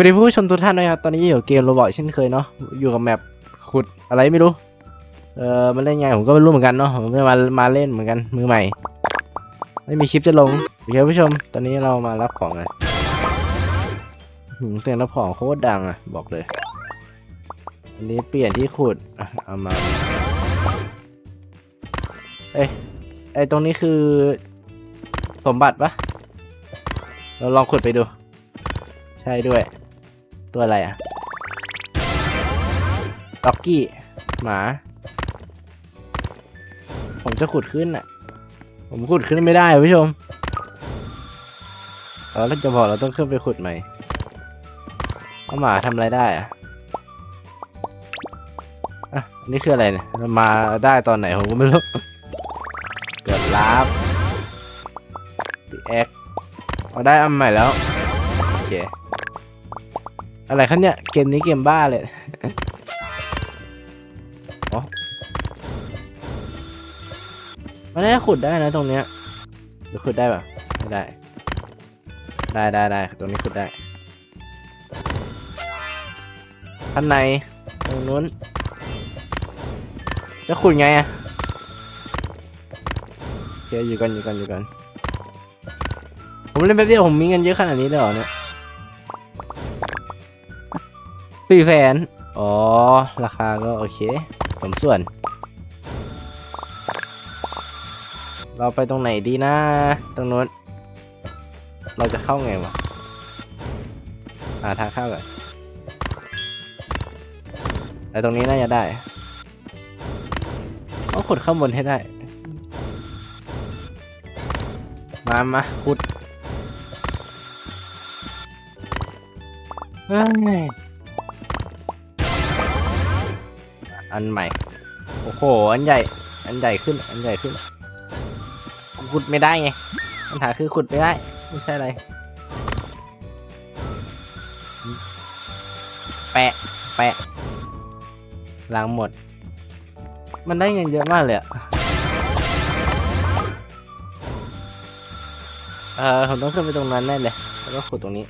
วัสดีผู้ชมทุกท่านนะครับ ตอนนี้อยู่เกมโรบอทเช่นเคยเนาะ อยู่กับแมปขุดอะไรไม่รู้ เออมันเล่นไงผมก็ไม่รู้เหมือนกันเนาะ ผมไม่มา มาเล่นเหมือนกัน มือใหม่ ไม่มีคลิปจะลงโอเคผู้ชม ตอนนี้เรามารับของกันเสียงรับของโคตรดังอะ บอกเลย อันนี้เปลี่ยนที่ขุดเอามา เอ้ย ไอตรงนี้คือ สมบัติปะเราลองขุดไปดู ใช่ด้วย ตัวอะไรอะล็อกกี้ หมา ผมจะขุดขึ้นอะ ผมขุดขึ้นไม่ได้คุณผู้ชมเราจะบอกเราต้องขึ้นไปขุดใหม่เอาหมาทำอะไรได้อะอะอันนี่คืออะไรเนี่ยมันมาได้ตอนไหนผมก็ไม่รู้ เกิดลาบแอ็กเอาได้อันใหม่แล้ว โอเค อะไรครับเนี่ย เกมนี้เกมบ้าเลยอ๋อมันน่าจะขุดได้นะตรงเนี้ยหรือขุดได้ปะไม่ได้ ได้ได้ได้ตรงนี้ขุดได้ข้างในตรงนู้น จะขุดไงอะโอเคอยู่กันอยู่กันอยู่กัน ผมเล่นแป๊บเดียวผมมีเงินเยอะขนาดนี้เลยเหรอเนี่ย สี่แสนอ๋อ ราคาก็โอเคสมส่วน เราไปตรงไหนดีนะ ตรงนู้น เราจะเข้าไงวะหาทางเข้าก่อนไอ้ตรงนี้น่าจะได้ต้องขุดข้างบนให้ได้ มามาขุดเฮ้ย อันใหม่ โอ้โห อันใหญ่ อันใหญ่ขึ้น อันใหญ่ขึ้น ขุดไม่ได้ไง ปัญหาคือขุดไม่ได้ ไม่ใช่อะไร แปะ แปะ ล้างหมด มันได้เงินเยอะมากเลยอะเออผมต้องขึ้นไปตรงนั้นแน่เลย แล้วก็ขุดตรงนี้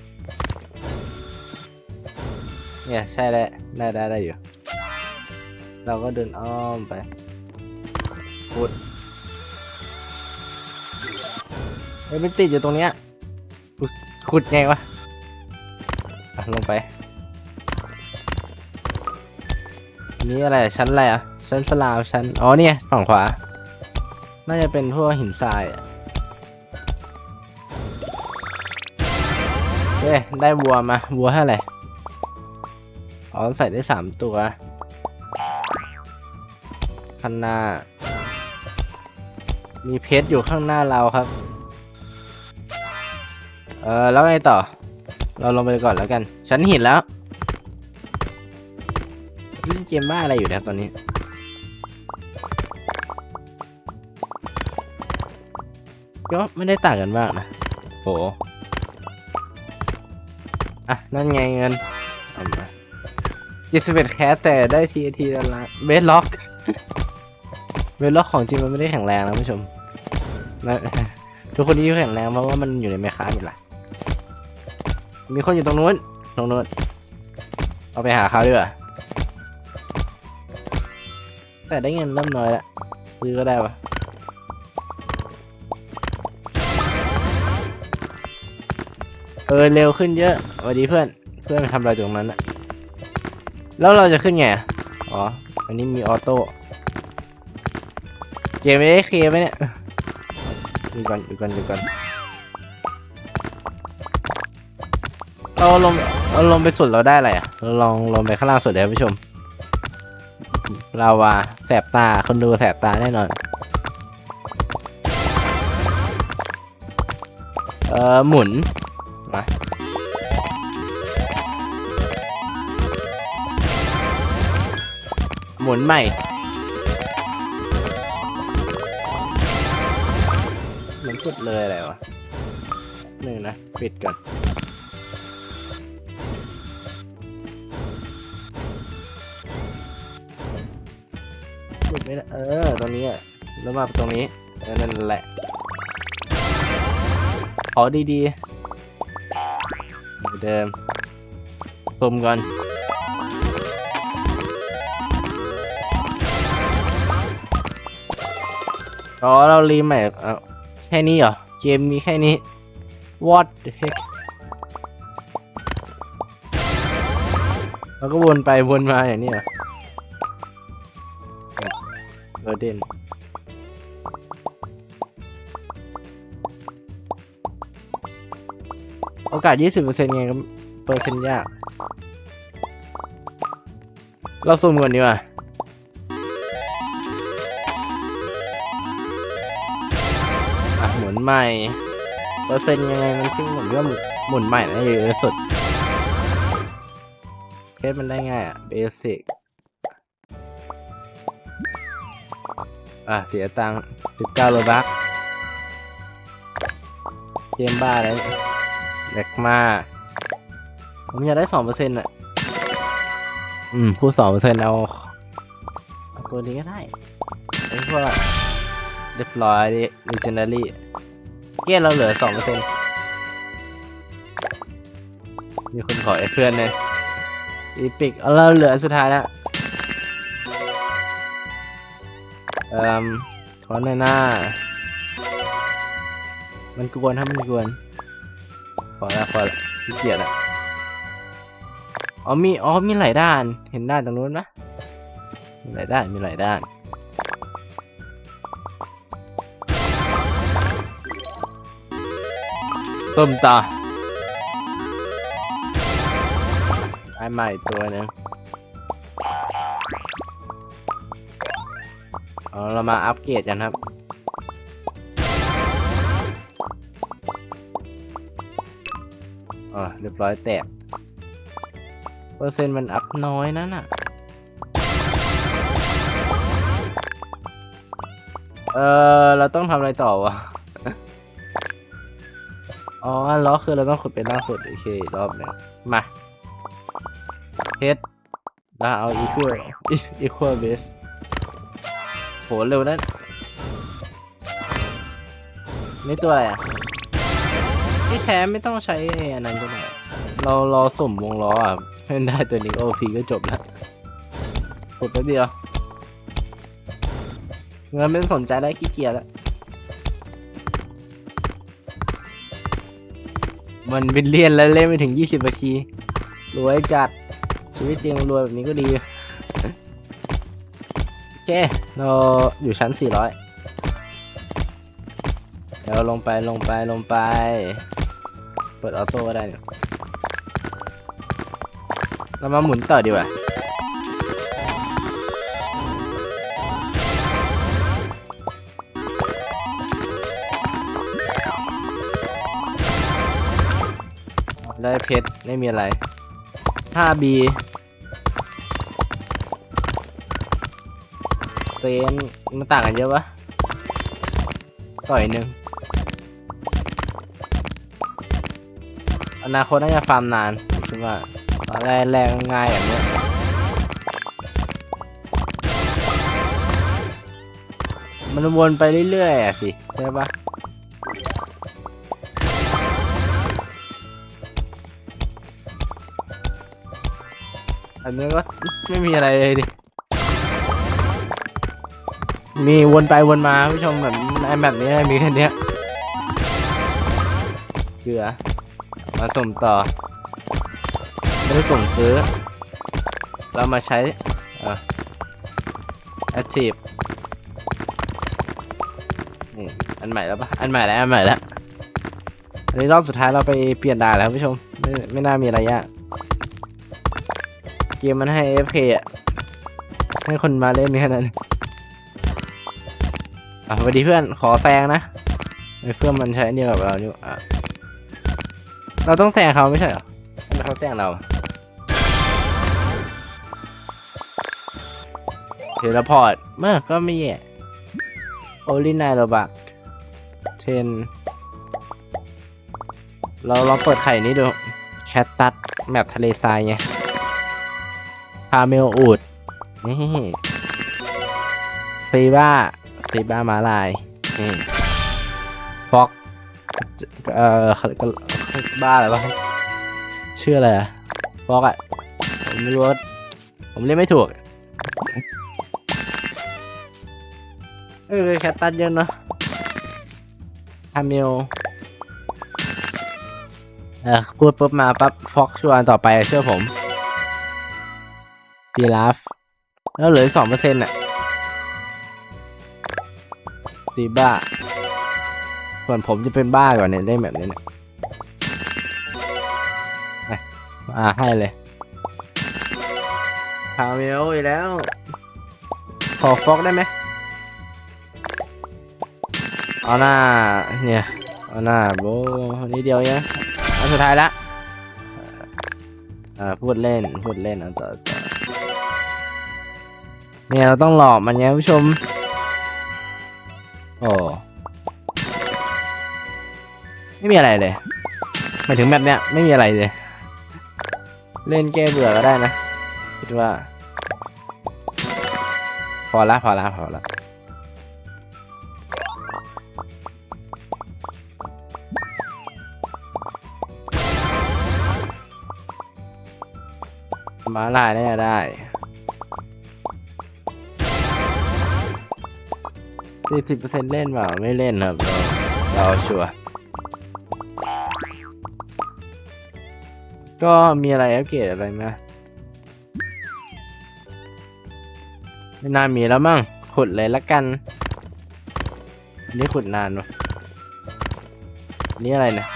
เนี่ย ใช่แล้วได้ได้ได้อยู่ เราก็เดินอ้อมไปขุดเฮ้ยมันติดอยู่ตรงเนี้ยขุดไงวะลงไป นี่อะไรชั้นอะไรอะ ชั้นสลาวชั้น อ๋อเนี่ยฝั่งขวา น่าจะเป็นพวกหินทรายอะเฮ้ยได้วัวมา วัวเท่าไหร่ อ๋อ ใส่ได้สามตัว ข้างหน้า มีเพชรอยู่ข้างหน้าเราครับ เออแล้วไงต่อ เราลงไปก่อนแล้วกัน ฉันเห็นแล้วเล่นเกมบ้าอะไรอยู่นี่ยตอนนี้ ก็ไม่ได้ต่างกันมากนะโหอะ นั่นไงเงินเอามายี่สิบเอ็ดแคสแต่ได้ทีทีละละเบสล็อก เบสล็อกของจริงมันไม่ได้แข็งแรงนะผู้ชมนะทุกคนที่แข็งแรงเพราะว่ามันอยู่ในแมคคานี่แหละมีคนอยู่ตรงนู้น ตรงนู้น เอาไปหาเขาดีกว่าแต่ได้เงินเริ่มน้อยละซื้อก็ได้ปะเออเร็วขึ้นเยอะสวัสดีเพื่อน เพื่อนทำอะไรตรงนั้นอะแล้วเราจะขึ้นไง อ๋อ อันนี้มีออโต้ เกมไม่ได้เคลียร์ไหมเนี่ยดูก่อนดูก่อนดูก่อนเราลงเราลงไปสุดเราได้อะไรอะเราลองลงไปข้างล่างสุดเลยครับผู้ชมลาวาแสบตาคนดูแสบตาแน่นอน เอ่อหมุนมาหมุนใหม่ เหมือนกดเลยอะไรวะหนึ่งนะ ปิดก่อนกดไม่ได้เออ ตรงนี้อะแล้วมาตรงนี้เออนั่นแหละ ขอดีๆเหมือนเดิมคมก่อนอ๋อเรารีใหม่เอา แค่นี้เหรอ เกมมีแค่นี้ what the heck แล้วก็วนไปวนมาอย่างนี้เหรอเอเดนโอกาส 20%ไงก็เปอร์เซ็นต์ยาก เราซูมก่อนดีกว่า อะหมุนใหม่เปอร์เซ็นต์ยังไงมันขึ้นหมุนก็หมุนใหม่นะเยอะสุดเคสมันได้ง่ายอะเบสิกอะ เสียตังค์19โลบักเกมบ้าเลยแบกมา ผมอยากได้2%อะ อืม พูด2%เปอาเอา ตัวนี้ก็ได้ไอ้พวก เรียบร้อยดิ legendary เกี้ยเราเหลือสองเปอร์เซ็นต์มีคนขอไอ้เพื่อนเลยอีพิกเอาเราเหลือสุดท้ายแล้วเอ่มขอหน่อยหน้า มันกวนถ้ามันกวนขอละขอละขี้เกียจอะอ๋อมีอ๋อมีหลายด้าน เห็นด้านตรงนู้นปะมีหลายด้านมีหลายด้าน ต้มต่อได้ใหม่ตัวหนึงเรามาอัปเกรดกันครับอ่าเรียบร้อยแตก เปอร์เซ็นต์มันอัพน้อยนั่นน่ะ เออเราต้องทำอะไรต่อวะ อ๋อล้อคือเราต้องขุดเป็นล่างสุดโอเครอบหนึ่งมาเฮดแล้วเอา equal equal base โหเร็วนั่นนี่ตัวอะไรอะพี่แท้ไม่ต้องใช้อันนั้นก็ได้เรารอสุ่มวงล้ออะให้ได้ตัวนี้โอพีก็จบแล้วกดแป๊บเดียวเงินไม่สนใจได้ขี้เกียจแล้ว มันเป็นเลียนแล้วเล่นไปถึง 20นาทีรวยจัด ชีวิตจริงรวยแบบนี้ก็ดี โอเค เราอยู่ชั้น 400 เดี๋ยวลงไปลงไปลงไป เปิดออโต้ก็ได้เนี่ยเรามาหมุนต่อดีกว่า ได้เพชรไม่มีอะไร 5B เซนมันต่างกันเยอะปะต่อยหนึ่งอนาคตน่าจะฟาร์มนานคิดว่าตอนแรกแรงง่ายแบบเนี้ยมันวนไปเรื่อยๆอะสิ ใช่ปะ อันนี้ก็ไม่มีอะไรเลยดิ มีวนไปวนมาผู้ชมแบบไอ้แบบนี้มีแค่นี้เกลือ มาส่งต่อ ไม่ได้ส่งซื้อ เรามาใช้อ่อ active นี่อันใหม่แล้วปะอันใหม่แล้ว อันใหม่แล้วอันนี้รอบสุดท้ายเราไปเปลี่ยนด่านแล้วผู้ชม ไม่ไม่น่ามีอะไรยาก เกมมันให้ FK อะ ให้คนมาเล่นแค่นั้นอะสวัสดีเพื่อนขอแซงนะเพื่อนมันใช้อันเดียวกับเรานี่อะเราต้องแซงเขาไม่ใช่เหรอเขาแซงเราเทเลพอร์ตเมื่อก็ไม่แย่โอลินายโรบักเทน เราลองเปิดไข่นี้ดู แคทตัดแมปทะเลทรายไง คาเมลอูดนี่ซีบ้าซีบ้ามาลายนี่ฟ็อกเอ่อบ้าอะไรวะชื่ออะไรอะฟอกอะผมไม่รู้ผมเล่นไม่ถูก เออแคตตัสเยอะเนาะทาเมลเออพูดปุ๊บมาปั๊บฟอกชวนต่อไปเชื่อผม ดีลาฟแล้วเหลือสองเปอร์เซ็นต์อะดีบ้า ส่วนผมจะเป็นบ้าก่อนเนี่ยได้แบบนี้เนี่ยไปอ่าให้เลยทามิลอีกแล้ว ขอฟอกได้ไหมเอาหน้าเนี่ยเอาหน้าโบนี่เดียวเองอันสุดท้ายละอ่าพูดเล่นพูดเล่นเอันต่อต่อ เนี่ยเราต้องหลอกมันไงผู้ชม โอ้ไม่มีอะไรเลยมาถึงแบบเนี้ยไม่มีอะไรเลย เล่นแก้เบื่อก็ได้นะคิดว่า พอละพอละพอละมาลายได้ได้ สี่สิบเปอร์เซ็นต์เล่นเปล่าไม่เล่นครับ เราชัวร์ก็มีอะไรอัปเกรดอะไรไหมไม่น่ามีแล้วมั้งขุดเลยละกัน อันนี่ขุดนานวะอันนี่อะไรนะ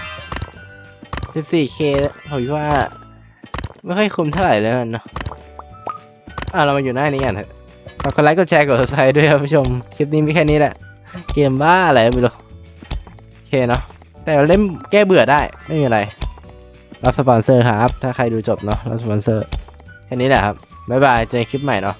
14k ผมคิดว่า ไม่ค่อยคุ้มเท่าไหร่เลยมันเนาะอะเรามาอยู่หน้านี้กันเถอะ ฝากกดไลค์กดแชร์กดซับสไครต์ด้วยครับผู้ชม คลิปนี้มีแค่นี้แหละ เกมบ้าอะไรไม่รู้โอเคเนาะแต่เล่นแก้เบื่อได้ไม่มีอะไรรับสปอนเซอร์ครับ ถ้าใครดูจบเนาะรับสปอนเซอร์แค่นี้แหละครับ บ๊ายบาย เจอกันคลิปใหม่เนาะ